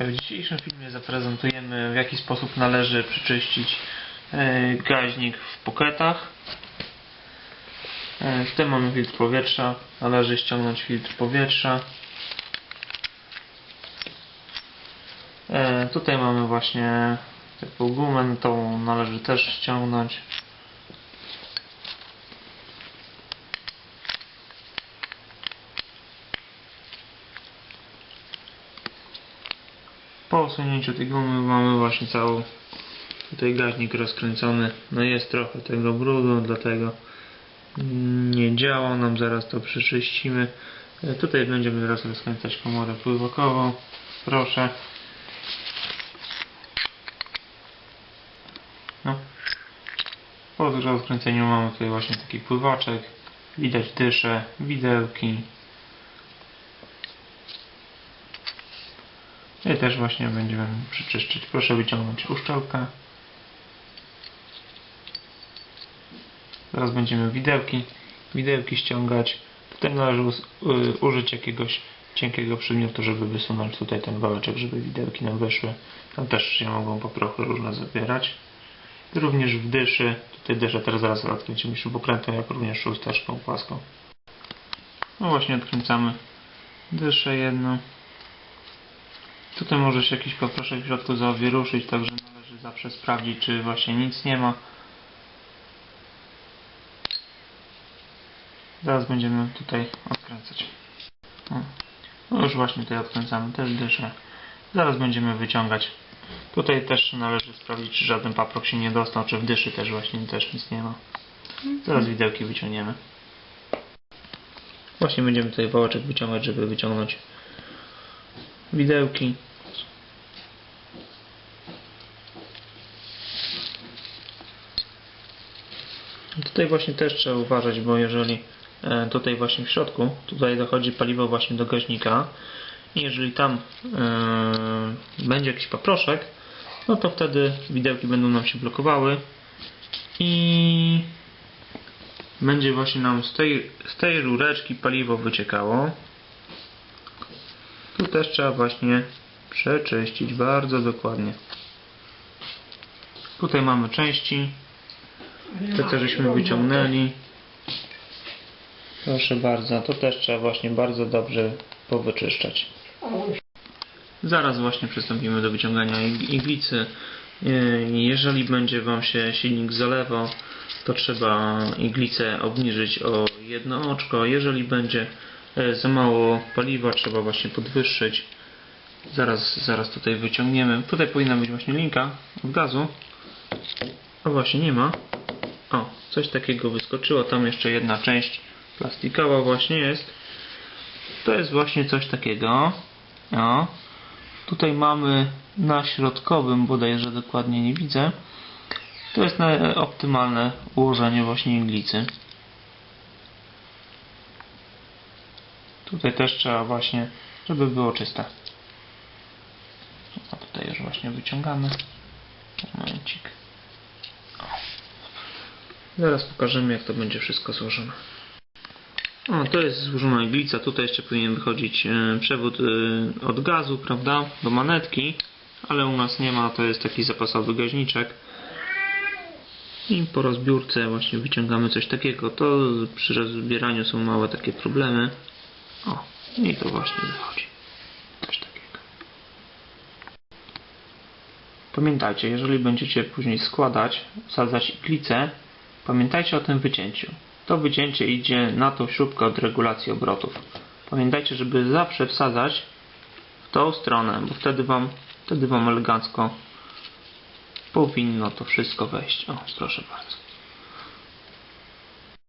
W dzisiejszym filmie zaprezentujemy w jaki sposób należy przyczyścić e, gaźnik w poketach. E, W tym mamy filtr powietrza. Należy ściągnąć filtr powietrza. E, Tutaj mamy właśnie taką gumę, tą należy też ściągnąć. Po usunięciu tej gumy mamy właśnie cały tutaj gaźnik rozkręcony. No jest trochę tego brudu, dlatego nie działa nam, zaraz to przeczyścimy. E, Tutaj będziemy teraz rozkręcać komorę pływakową. Proszę. No. Po rozkręceniu mamy tutaj właśnie taki pływaczek. Widać dysze, widełki. I też właśnie będziemy przeczyszczać. Proszę wyciągnąć uszczelkę. Teraz będziemy widełki, widełki ściągać. Tutaj należy y, użyć jakiegoś cienkiego przedmiotu, żeby wysunąć tutaj ten wałeczek, żeby widełki nam wyszły. Tam też się mogą poprochy różne zabierać. Również w dyszy, tutaj dyszę teraz zaraz odkręcimy śrubokrętą, jak również szósteczką płaską. No właśnie odkręcamy dyszę jedną. Tutaj może się jakiś poproszek w środku zawieruszyć, także należy zawsze sprawdzić, czy właśnie nic nie ma. Zaraz będziemy tutaj odkręcać. No już właśnie tutaj odkręcamy też dyszę. Zaraz będziemy wyciągać. Tutaj też należy sprawdzić, czy żaden paprok się nie dostał, czy w dyszy też właśnie też nic nie ma. Zaraz widełki wyciągniemy. Właśnie będziemy tutaj wałeczek wyciągać, żeby wyciągnąć widełki. Tutaj właśnie też trzeba uważać, bo jeżeli e, tutaj właśnie w środku, tutaj dochodzi paliwo właśnie do gaźnika i jeżeli tam e, będzie jakiś paproszek, no to wtedy widełki będą nam się blokowały i będzie właśnie nam z tej, z tej rureczki paliwo wyciekało. Też trzeba właśnie przeczyścić bardzo dokładnie. Tutaj mamy części, te co żeśmy wyciągnęli. Proszę bardzo, to też trzeba właśnie bardzo dobrze powyczyszczać. Zaraz właśnie przystąpimy do wyciągania ig- iglicy. Yy, Jeżeli będzie Wam się silnik zalewał, to trzeba iglicę obniżyć o jedno oczko. Jeżeli będzie e, za mało paliwa, trzeba właśnie podwyższyć. Zaraz, zaraz tutaj wyciągniemy. Tutaj powinna być właśnie linka od gazu. O właśnie nie ma. O, coś takiego wyskoczyło. Tam jeszcze jedna część plastikowa właśnie jest. To jest właśnie coś takiego. O. Tutaj mamy na środkowym, bodajże dokładnie nie widzę. To jest optymalne ułożenie właśnie iglicy. Tutaj też trzeba właśnie, żeby było czyste. A tutaj już właśnie wyciągamy. Momencik. Zaraz pokażemy jak to będzie wszystko złożone. O, to jest złożona iglica. Tutaj jeszcze powinien wychodzić e, przewód e, od gazu, prawda, do manetki, ale u nas nie ma, to jest taki zapasowy gaźniczek. I po rozbiórce właśnie wyciągamy coś takiego. To przy rozbieraniu są małe takie problemy. I to właśnie wychodzi. Coś takiego. Pamiętajcie, jeżeli będziecie później składać, wsadzać iglicę, pamiętajcie o tym wycięciu. To wycięcie idzie na tą śrubkę od regulacji obrotów. Pamiętajcie, żeby zawsze wsadzać w tą stronę, bo wtedy Wam, wtedy wam elegancko powinno to wszystko wejść. O, proszę bardzo.